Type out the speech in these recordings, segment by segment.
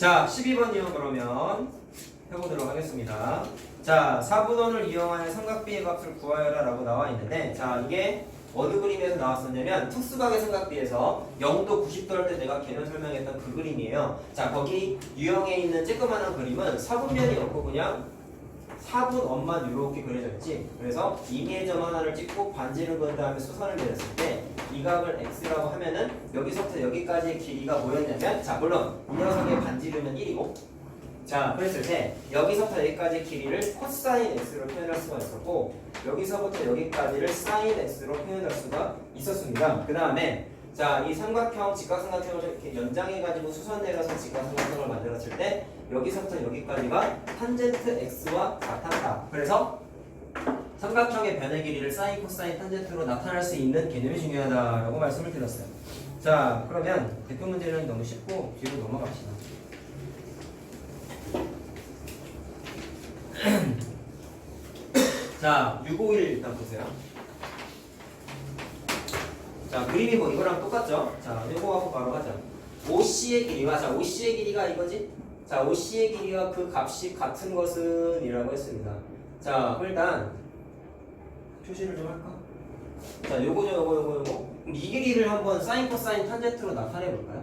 자, 12번이요 그러면 해보도록 하겠습니다. 자, 4분원을 이용하여 삼각비의 값을 구하여라 라고 나와 있는데 자, 이게 어느 그림에서 나왔었냐면 특수각의 삼각비에서 0도 90도 할 때 내가 개념 설명했던 그 그림이에요. 자, 거기 유형에 있는 쬐끄만한 그림은 사분면이 없고 그냥 4분 원만 이렇게 그려져 있지. 그래서 임의의 점 하나를 찍고 반지를 그은 다음에 수선을 내렸을 때 이 각을 x라고 하면은 여기서부터 여기까지의 길이가 뭐였냐면 자 물론 이 녀석의 반지르면 1이고 자 그랬을 때 여기서부터 여기까지의 길이를 코사인 x로 표현할 수가 있었고 여기서부터 여기까지를 사인 x로 표현할 수가 있었습니다. 그 다음에 자 이 삼각형 직각삼각형을 이렇게 연장해가지고 수선 내려서 직각삼각형을 만들었을 때 여기서부터 여기까지가 탄젠트 x와 같았다. 그래서 삼각형의 변의 길이를 사인, 코사인, 탄젠트로 나타낼 수 있는 개념이 중요하다라고 말씀을 드렸어요. 자, 그러면 대표 문제는 너무 쉽고 뒤로 넘어갑시다. 자, 651 일단 보세요. 자, 그림이 뭐 이거랑 똑같죠? 자, 이거 하고 바로 하자. OC의 길이가, 자, OC의 길이가 이거지? 자, OC의 길이가 그 값이 같은 것은 이라고 했습니다. 자, 일단 표시를 좀 할까? 자, 요거죠, 요거, 요거, 요거. 이 길이를 한번 사인, 코사인, 탄젠트로 나타내 볼까요?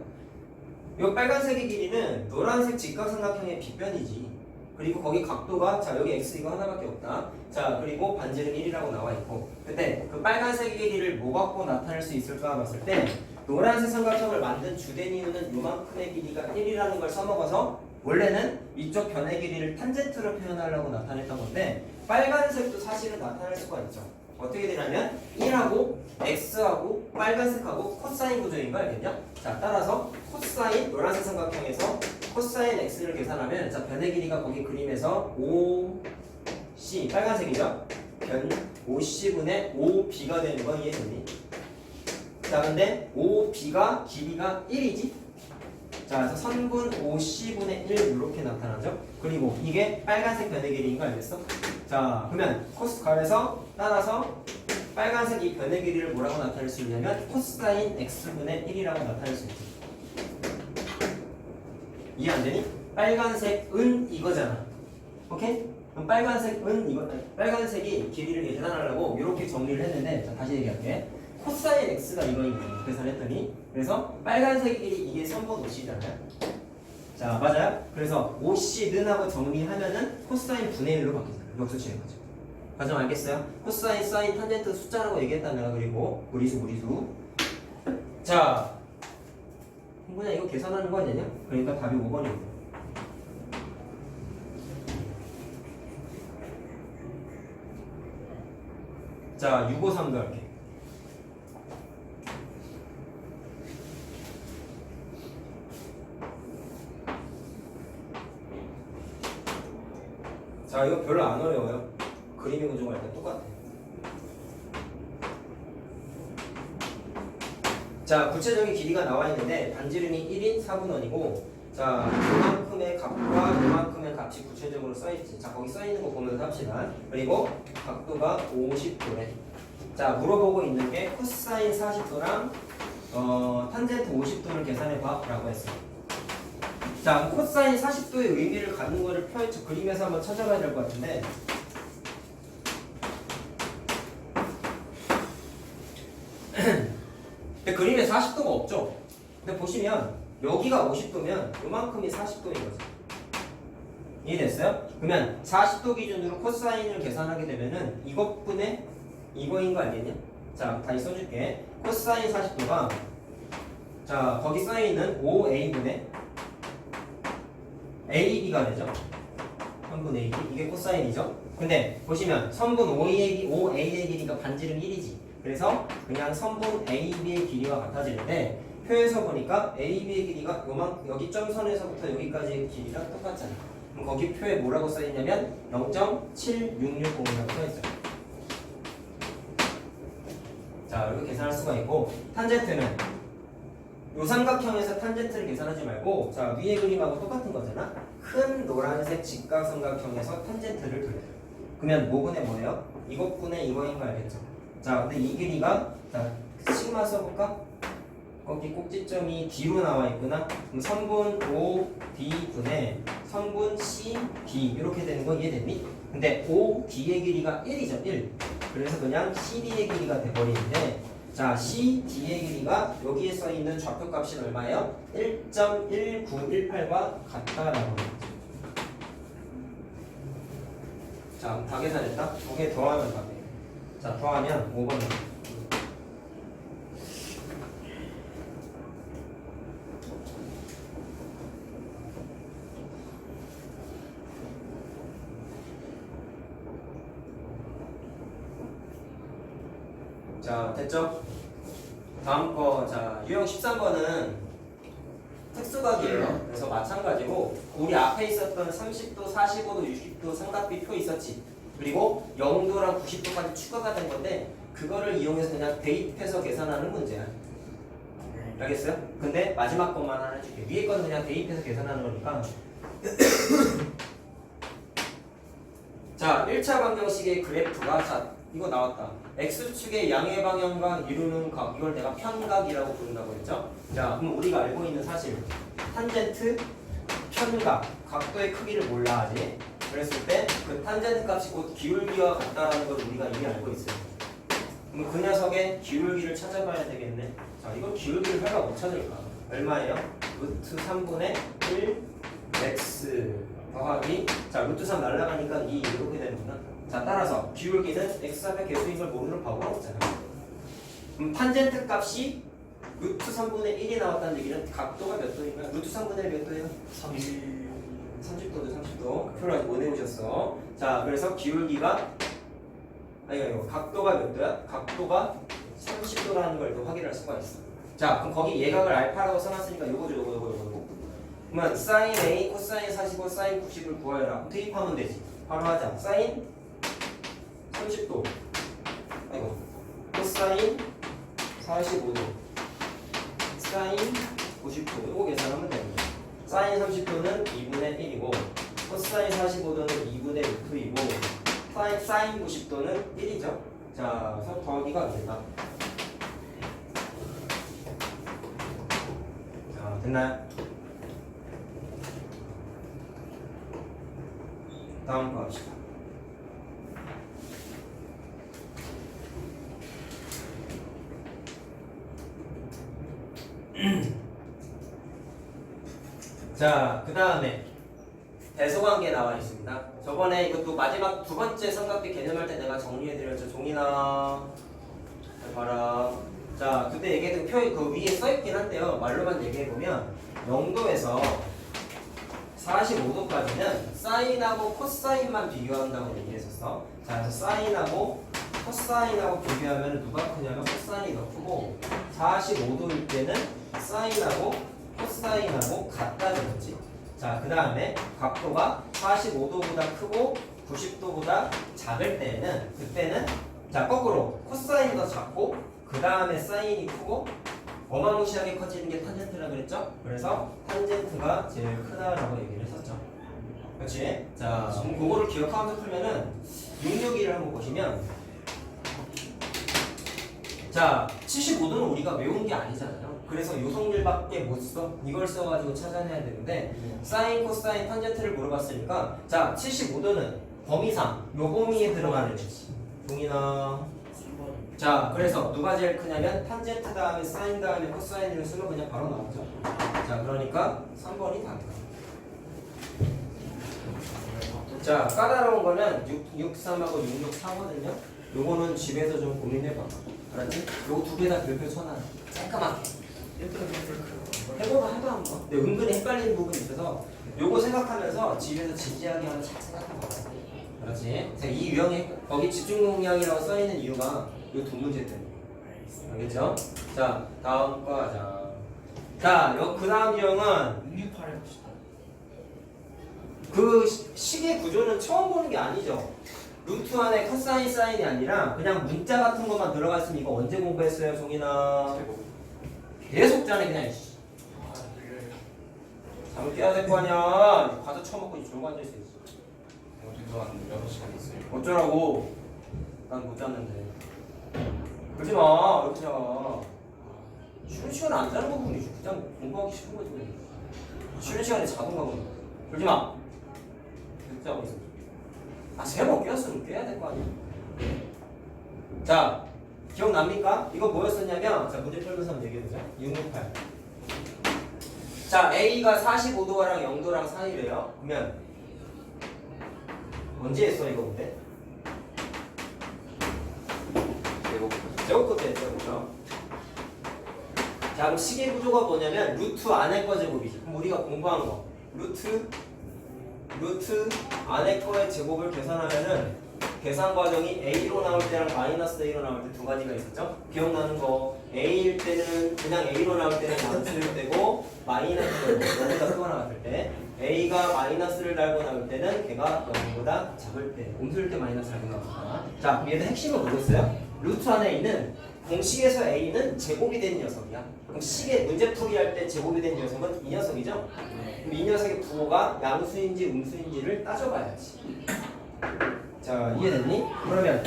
요 빨간색의 길이는 노란색 직각삼각형의 빗변이지. 그리고 거기 각도가 자 여기 x 이거 하나밖에 없다. 자 그리고 반지름 1이라고 나와 있고. 근데 그 빨간색의 길이를 뭐 갖고 나타낼 수 있을까 봤을 때 노란색 삼각형을 만든 주된 이유는 요만큼의 길이가 1이라는 걸 써먹어서 원래는 이쪽 변의 길이를 탄젠트로 표현하려고 나타냈던 건데 빨간색도 사실은 나타낼 수가 있죠. 어떻게 되냐면 1하고 x하고 빨간색하고 코사인 구조인 거 알겠냐? 자 따라서 코사인 노란색 삼각형에서 코사인 x를 계산하면 자 변의 길이가 거기 그림에서 5c 빨간색이죠? 변 5c분의 5b가 되는 거 이해되니? 자 근데 5b가 길이가 1이지? 자 그래서 선분 5c분의 1 이렇게 나타나죠? 그리고 이게 빨간색 변의 길이인 거 알겠어? 자 그러면 코스 괄에서 따라서 빨간색 이 변의 길이를 뭐라고 나타낼 수 있냐면 코사인 x분의 1이라고 나타낼 수 있지 이해 안 되니? 빨간색은 이거잖아 오케이? 그럼 빨간색은 이거 빨간색이 길이를 계산하려고 이렇게 정리를 했는데 자 다시 얘기할게 코사인 x가 이거인 거예요 계산했더니 그래서 빨간색 길이 이게 선분 5c잖아요. 자 맞아요? 그래서 5c는 하고 정리하면은 코사인 분의 1로 바뀌잖아요 역수 치는 거죠 과정 알겠어요? 코사인, 사인, 탄젠트 숫자라고 얘기했다 내가 그리고 무리수 무리수. 자 그냥 이거 계산하는 거 아니냐? 그러니까 답이 5번입니다 자 653도 할게 자 이거 별로 안 어려워요. 그림의 구조가 일단 똑같아. 자 구체적인 길이가 나와 있는데 반지름이 1인 4분원이고 자 요만큼의 값과 요만큼의 값이 구체적으로 써있지. 자 거기 써있는 거 보면서 합시다. 그리고 각도가 50도래. 자 물어보고 있는 게 코사인 40도랑 어, 탄젠트 50도를 계산해봐. 라고 했어 자 코사인 40도의 의미를 갖는 거를 펼쳐 그림에서 한번 찾아봐야 될 것 같은데 근데 그림에 40도가 없죠. 근데 보시면 여기가 50도면 요만큼이 40도인 거죠. 이해됐어요? 그러면 40도 기준으로 코사인을 계산하게 되면은 이것분의 이거인 거 알겠냐? 자, 다시 써줄게. 코사인 40도가 자, 거기 써있는 5a분의 ab가 되죠. 선분 ab 이게 코사인이죠. 근데 보시면 선분 5a 5a의 길이가 반지름 1이지. 그래서 그냥 선분 AB의 길이와 같아지는데 표에서 보니까 AB의 길이가 요만 여기 점선에서부터 여기까지의 길이랑 똑같잖아. 그럼 거기 표에 뭐라고 써 있냐면 0.7660이라고 써 있어요. 자, 이렇게 계산할 수가 있고 탄젠트는 요 삼각형에서 탄젠트를 계산하지 말고 자 위에 그림하고 똑같은 거잖아. 큰 노란색 직각삼각형에서 탄젠트를 그려요. 그러면 뭐분의 뭐예요? 이것분의 이거인 거 알겠죠? 자, 근데 이 길이가 자 시그마 써볼까? 거기 꼭지점이 D로 나와 있구나. 그럼 선분 O, D 분의 선분 C, D 이렇게 되는 거 이해됐니? 근데 O, D의 길이가 1이죠, 1. 그래서 그냥 CD의 길이가 돼버리는데 자, CD의 길이가 여기에 써 있는 좌표 값이 얼마예요? 1.1918과 같다라고. 자, 다 계산했다? 두개 더하면 다 돼. 자, 더하면 5번 나와. 자, 됐죠? 다음 거, 자, 유형 13번은 특수각이에요. 그래서 마찬가지로 우리 앞에 있었던 30도, 45도, 60도 삼각비 표 있었지. 그리고 0도랑 90도까지 추가가 된 건데 그거를 이용해서 그냥 대입해서 계산하는 문제야. 알겠어요? 근데 마지막 것만 하나 해줄게. 위에 건 그냥 대입해서 계산하는 거니까. 자, 1차 방정식의 그래프가 자, 이거 나왔다. x축의 양의 방향과 이루는 각 이걸 내가 편각이라고 부른다고 했죠. 자, 그럼 우리가 알고 있는 사실 탄젠트, 편각, 각도의 크기를 몰라 하지. 그랬을 때 그 탄젠트 값이 곧 기울기와 같다라는 걸 우리가 이미 알고 있어요. 그럼 그 녀석의 기울기를 찾아봐야 되겠네. 자, 이거 기울기를 회가 못 찾을까? 얼마예요? 루트 3분의 1 x 더하기 자 루트 3 날라가니까 2 이렇게 되는구나. 자 따라서 기울기는 x3의 개수인 걸 모르는 바보가 없잖아. 그럼 탄젠트 값이 루트 3분의 1이 나왔다는 얘기는 각도가 몇 도인가요? 루트 3분의 1 몇 도예요? 30도도 30도. 표를 아직 못 외우셨어. 자 그래서 기울기가 아니 아니 각도가 몇 도야? 각도가 30도라는 걸 또 확인할 수가 있어. 자 그럼 거기 예각을 알파라고 써놨으니까 요거죠 요거 요거 요거 요거. 그러면 사인 A, 코사인 45, 사인 90을 구하여라. 대입하면 되지. 바로 하자. 사인 30도. 아이고. 코사인 45도. 사인 90도. 이거 계산하면 됩니다. 사인 30도는 2분의 1이고, 코사인 45도는 2분의 6이고, 사인, 사인 90도는 1이죠. 자, 그래서 더하기가 안 된다. 자, 됐나요? 다음 거 합시다. 자, 그 다음에 대소관계 나와 있습니다. 저번에 이것도 마지막 두 번째 삼각비 개념할 때 내가 정리해드렸죠. 종이나 잘 봐라. 자, 그때 얘기했던 표, 그 위에 써있긴 한데요. 말로만 얘기해보면 0도에서 45도까지는 사인하고 코사인만 비교한다고 얘기했었어. 자, 그래서 사인하고 코사인하고 비교하면 누가 크냐면 코사인이 더 크고 45도일 때는 사인하고 코사인하고 같다는 거지. 자, 그 다음에 각도가 45도보다 크고 90도보다 작을 때는 그때는 자 거꾸로 코사인이 더 작고 그 다음에 사인이 크고 어마무시하게 커지는 게 탄젠트라 그랬죠? 그래서 탄젠트가 제일 크다라고 얘기를 했었죠. 그렇지? 자, 그럼 그거를 기억하면서 풀면은 661을 한번 보시면 자, 75도는 우리가 외운 게 아니잖아요. 그래서 요성질밖에 못 써. 이걸 써가지고 찾아내야 되는데 사인, 코사인, 탄젠트를 물어봤으니까 자, 75도는 범위상 요 범위에 들어가는 거지. 종이나 자, 그래서 누가 제일 크냐면 탄젠트 다음에 사인 다음에 코사인을 쓰면 그냥 바로 나오죠. 자, 그러니까 3번이 답이다. 자, 까다로운 거는 6, 6, 3하고 6, 6, 4거든요. 요거는 집에서 좀 고민해봐. 알았지? 요거 두 개 다 별표 쳐놔. 깔끔하게. 해보면 해봐 한번. 근데 은근히 헷갈리는 부분이 있어서 요거 생각하면서 집에서 진지하게 한번 잘 생각해봐. 알았지? 자, 이 유형이 거기 집중 공략이라고 써있는 이유가 요두 문제 때문에. 알겠죠? 자, 다음 거 하자. 자, 요, 그 다음 유형은 668 해봅시다. 그 시- 식의 구조는 처음 보는 게 아니죠. 루트 안에 코사인 사인이 아니라 그냥 문자 같은 것만 들어가 있으면 이거 언제 공부했어요, 종이나? 계속 짜네 그냥. 씨. 아, 밀려요. 잠을 깨야 될 거 아니야. 과자 처먹고 졸고 앉아 있어. 어디도 한 6시간 있어요. 어쩌라고? 난 못 잤는데. 그러지 마. 이렇게 자. 쉬는 시간에 안 자는 부분이지. 그냥 공부하기 싫은 거지. 그냥. 쉬는 시간에 자동가 보는 거. 그러지 마. 자고 있어. 아, 세번 깨웠으면 깨야 될 거 아니야. 자, 기억납니까? 이거 뭐였었냐면, 자, 문제 풀면서 한번 얘기해보자. 668. 자, A가 45도랑 0도랑 사이래요. 그러면, 언제 했어, 이거 근데? 했죠, 그죠? 자, 그럼 시계 구조가 뭐냐면 루트 안에 거 제곱이지. 그럼 우리가 공부한 거 루트 루트 안에 거의 제곱을 계산하면은 계산 과정이 A로 나올 때랑 마이너스 A로 나올 때 두 가지가 있었죠? 기억나는 거 A일 때는 그냥 A로 나올 때는 양수일 때고 마이너스 너보다 크거나 같을 때 A가 마이너스를 달고 나올 때는 걔가 0보다 작을 때 옴수일 때 마이너스 달고 나오니까 자 그럼 얘들 핵심은 뭐겠어요? 루트 안에 있는 공식에서 A는 제곱이 된 녀석이야 그럼 식의 문제 풀이할 때 제곱이 된 녀석은 이 녀석이죠? 그럼 이 녀석의 부호가 양수인지 음수인지를 따져봐야지. 자, 이해됐니? 그러면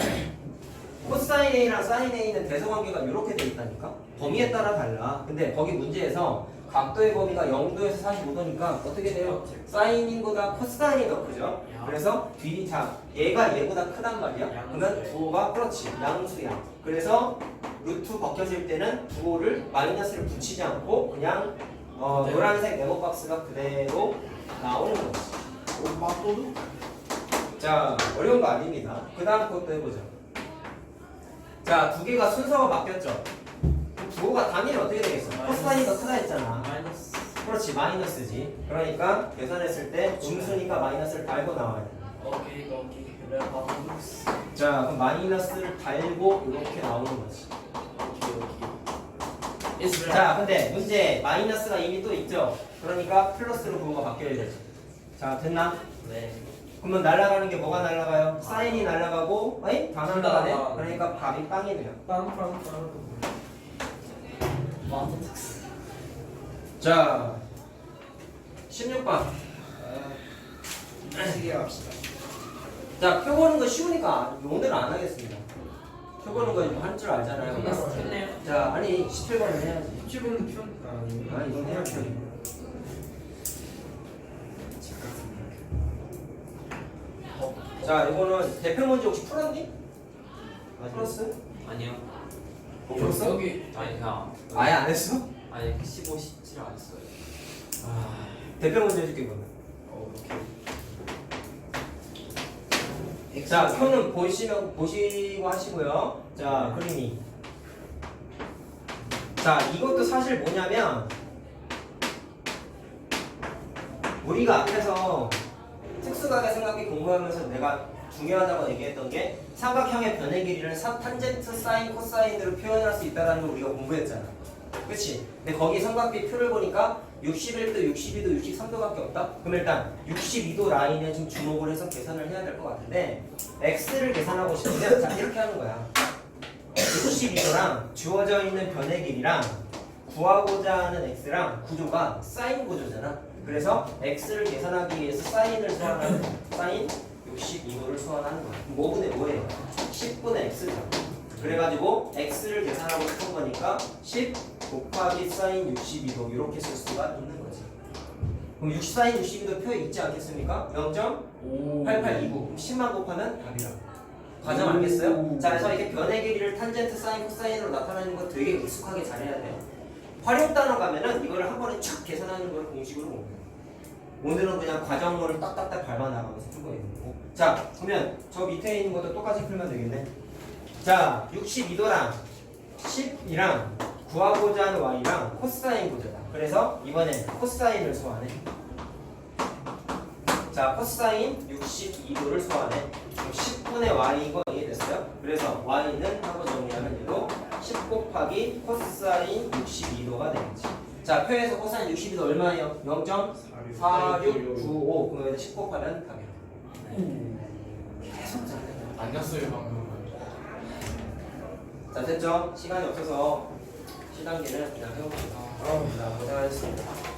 코사인 A랑 사인 A는 대서관계가 이렇게 돼 있다니까? 범위에 따라 달라. 근데 거기 문제에서 각도의 범위가 0도에서 45도니까 어떻게 돼요? 사인인 보다 코사인이 더 크죠? 그래서 뒤, 자, 얘가 얘보다 크단 말이야? 그러면 부호가 그렇지, 양수야. 그래서 루트 벗겨질 때는 부호를 마이너스를 붙이지 않고 그냥 어, 네. 노란색 네모 박스가 그대로 나오는 거지. 엄마또도 자, 어려운 거 아닙니다. 그 다음 것도 해보자. 자, 두 개가 순서가 바뀌었죠? 부호가 단위는 어떻게 되겠어? 코사인이 더 크다 했잖아. 마이너스 그렇지, 마이너스지. 그러니까 계산했을 때 음수니까 마이너스를 달고 나와야 돼. 오케이 오케이 레바우스 자, 그럼 마이너스를 달고 이렇게 나오는 거지. 오케이 오케이 이스라 자, 근데 문제 마이너스가 이미 또 있죠? 그러니까 플러스로 부호가 바뀌어야 되지. 자, 됐나? 네 그러면 날아가는 게 뭐가 날아가요? 사인이 날아가고, 아니? 다 날아가네? 그러니까 밥이 빵이네요. 빵빵빵 마트스 자, 16번. 시계 합시다 자, 표 보는 거 쉬우니까 오늘 안 하겠습니다. 표 보는 거할줄 알잖아요. 끝났네요 자, 아니, 17번은 해야지. 17분은 편 아니에요 아, 이건 해야지. 자, 이거는 대표 문제 혹시 풀었니? 풀었어? 아니요. 못 풀었어? 여기 아니 그냥 아예 안 했어? 아니 15, 17을 안 했어요. 아, 대표 문제 해줄게, 그러면. 어, 오케이 자, 표는 보시면 보시고 하시고요. 자, 그림이. 자, 이것도 사실 뭐냐면 우리가 앞에서 특수각의 삼각비 공부하면서 내가 중요하다고 얘기했던 게 삼각형의 변의 길이를 사, 탄젠트 사인 코사인으로 표현할 수 있다는 걸 우리가 공부했잖아. 그렇지? 근데 거기 삼각비 표를 보니까 61도, 62도, 63도밖에 없다. 그럼 일단 62도 라인에 좀 주목을 해서 계산을 해야 될 것 같은데 x를 계산하고 싶으면 자 이렇게 하는 거야. 62도랑 주어져 있는 변의 길이랑 구하고자 하는 x랑 구조가 사인 구조잖아. 그래서 x를 계산하기 위해서 사인을 소환하는 사인 62도를 소환하는 거야. 5분의 5예요. 10분의 x죠. 그래가지고 x를 계산하고 싶은 거니까 10 곱하기 사인 62도 이렇게 쓸 수가 있는 거지. 그럼 60 사인 62도 표에 있지 않겠습니까? 0.8829 그럼 10만 곱하면 답이라. 과정 알겠어요? 자, 그래서 이게 변의 길이를 탄젠트 사인 코사인으로 나타내는 거 되게 익숙하게 잘해야 돼요. 활용 단어 가면은 이거를 한 번에 촥 계산하는 걸 공식으로 옮겨요. 오늘은 그냥 과정문을 딱딱딱 밟아 나가면서 있는 거고. 자, 그러면 저 밑에 있는 것도 똑같이 풀면 되겠네. 자, 62도랑 10이랑 구하고자 하는 y랑 코사인 구조다. 그래서 이번엔 코사인을 소환해. 자, 코사인 62도를 소환해. 그럼 10분의 y이거 이해됐어요? 그래서 y는 하고 정리하면 얘도 10 곱하기 코사인 62도가 되겠지. 자, 표에서 코사인 62도 얼마예요? 0.4695. 그럼 여기다 10 곱하면 답이야. 계속 잘해. 안겼어요 방금 자, 됐죠? 시간이 없어서 시단계는 그냥 해봅시다. 자, 고생하셨습니다.